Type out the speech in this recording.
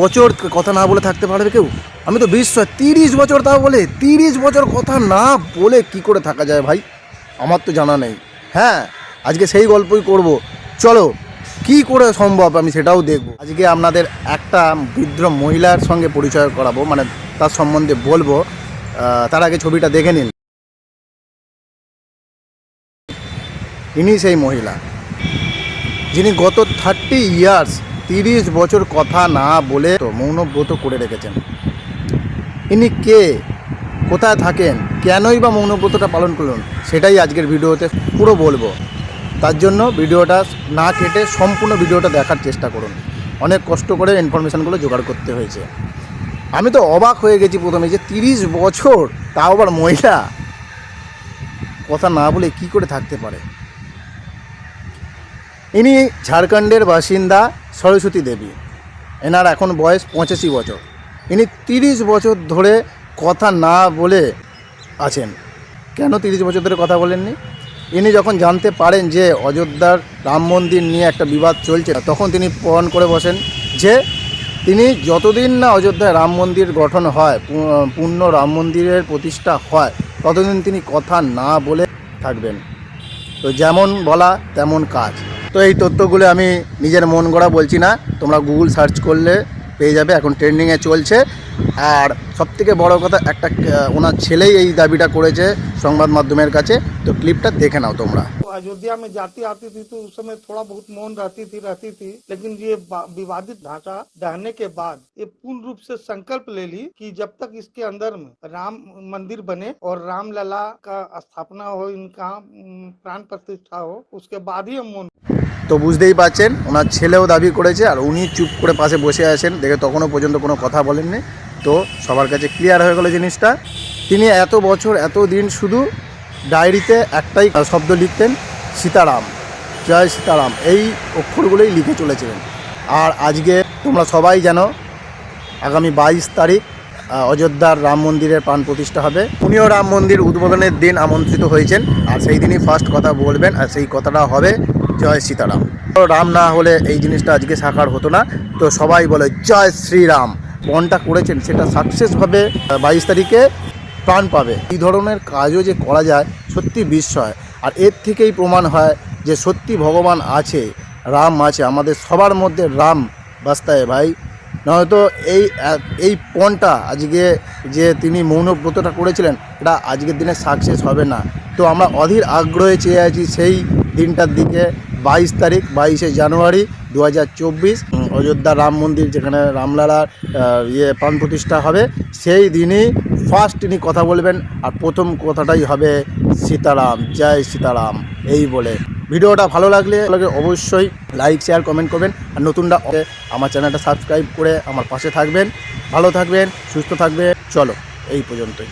বছর কথা না বলে থাকতে পারবে কেউ? আমি তো বিশ্বাস, তিরিশ বছর তা বলে, তিরিশ বছর কথা না বলে কি করে থাকা যায় ভাই? আমার তো জানা নেই। হ্যাঁ আজকে সেই গল্পই করব। চলো, কি করে সম্ভব আমি সেটাও দেখব। আজকে আপনাদের একটা বৃদ্ধ মহিলার সঙ্গে পরিচয় করাবো মানে তার সম্বন্ধে বলব। তার আগে ছবিটা দেখে নিন। ইনি সেই মহিলা। যিনি গত থার্টি ইয়ার্স তিরিশ বছর কথা না বলে তো মৌনব্রত করে রেখেছেন। ইনি কে? কোথায় থাকেন? কেনই বা মৌনব্রতটা পালন করলেন? সেটাই আজকের ভিডিওতে পুরো বলব। তার জন্য ভিডিওটা না কেটে সম্পূর্ণ ভিডিওটা দেখার চেষ্টা করুন। অনেক কষ্ট করে ইনফরমেশানগুলো জোগাড় করতে হয়েছে। আমি তো অবাক হয়ে গেছি প্রথমে যে তিরিশ বছর তাও আবার মহিলা। কথা না বলে কি করে থাকতে পারে? ইনি ঝাড়খণ্ডের বাসিন্দা সরস্বতী দেবী। এনার এখন বয়স পঁচাশি বছর। ইনি তিরিশ বছর ধরে কথা না বলে আছেন। কেন তিরিশ বছর ধরে কথা বলেননি? ইনি যখন জানতে পারেন যে অযোধ্যার রাম মন্দির নিয়ে একটা বিবাদ চলছে, তখন তিনি প্রণ করে বসেন যে তিনি যতদিন না অযোধ্যায় রাম মন্দির গঠন হয় পূর্ণ রাম মন্দিরের প্রতিষ্ঠা হয়, ততদিন তিনি কথা না বলে থাকবেন। তো যেমন বলা, তেমন কাজ। তো এই তথ্যগুলো আমি নিজের মন গড়া বলছি না তোমরা গুগল সার্চ করলে পেয়ে যাবে এখন ট্রেন্ডিংয়ে চলছে আর সবথেকে বড় কথা একটা আহ, ওনার ছেলেই এই দাবিটা করেছে সংবাদ মাধ্যমের কাছে তো ক্লিপটা দেখে নাও তোমরা तो अयोध्या में जाती आती थी तो उस समय थोड़ा बहुत मौन रहती थी रहती थी लेकिन ये बा- विवादित ढांचा ढहने के बाद ये पूर्ण रूप से संकल्प ले ली कि जब तक इसके अंदर में राम मंदिर बने और राम लला का स्थापना हो इनका उम, प्राण प्रतिष्ठा हो उसके बाद ही हम मौन তো বুঝতেই পারছেন, ওনার ছেলেও দাবি করেছে আর উনি চুপ করে পাশে বসে আছেন। দেখে তখনও পর্যন্ত কোনো কথা বলেননি। তো সবার কাছে ক্লিয়ার হয়ে গেলো জিনিসটা। তিনি এত বছর, এত দিন শুধু ডায়েরিতে একটাই শব্দ লিখতেন, সীতারাম। জয় সীতারাম। এই অক্ষরগুলোই লিখে চলেছিলেন। আর আজকে তোমরা সবাই জানো, আগামী বাইশ তারিখ অযোধ্যার রাম মন্দিরের প্রাণ প্রতিষ্ঠা হবে। উনিও রাম মন্দির উদ্বোধনের দিন আমন্ত্রিত হয়েছেন। আর সেই দিনই ফার্স্ট কথা বলবেন, আর সেই কথাটা হবে জয় সীতারাম। রাম না হলে এই জিনিসটা আজকে সাকার হতো না। তো সবাই বলে, জয় শ্রীরাম। পণটা করেছেন, সেটা সাকসেসভাবে বাইশ তারিখে প্রাণ পাবে। এই ধরনের কাজও যে করা যায়, সত্যি বিস্ময়। আর এর থেকেই প্রমাণ হয় যে সত্যি ভগবান আছে, রাম আছে। আমাদের সবার মধ্যে রাম বাস্তায়, ভাই। নয়তো এই এই পণটা আজকে যে তিনি মৌনব্রতটা করেছিলেন, এটা আজকের দিনে সাকসেস হবে না। তো আমরা অধীর আগ্রহে চেয়ে আছি সেই দিনটার দিকে। বাইশ তারিখ বাইশে জানুয়ারি দু হাজার চব্বিশ অযোধ্যা রাম মন্দির যেখানে রামলালার ইয়ে প্রাণ প্রতিষ্ঠা হবে সেই দিনই ফার্স্ট তিনি কথা বলবেন আর প্রথম কথাটাই হবে সীতারাম জয় সীতারাম এই বলে। ভিডিওটা ভালো লাগলে অবশ্যই লাইক শেয়ার কমেন্ট করবেন আর নতুনটা আমার চ্যানেলটা সাবস্ক্রাইব করে আমার পাশে থাকবেন। ভালো থাকবেন সুস্থ থাকবেন চলো এই পর্যন্তই।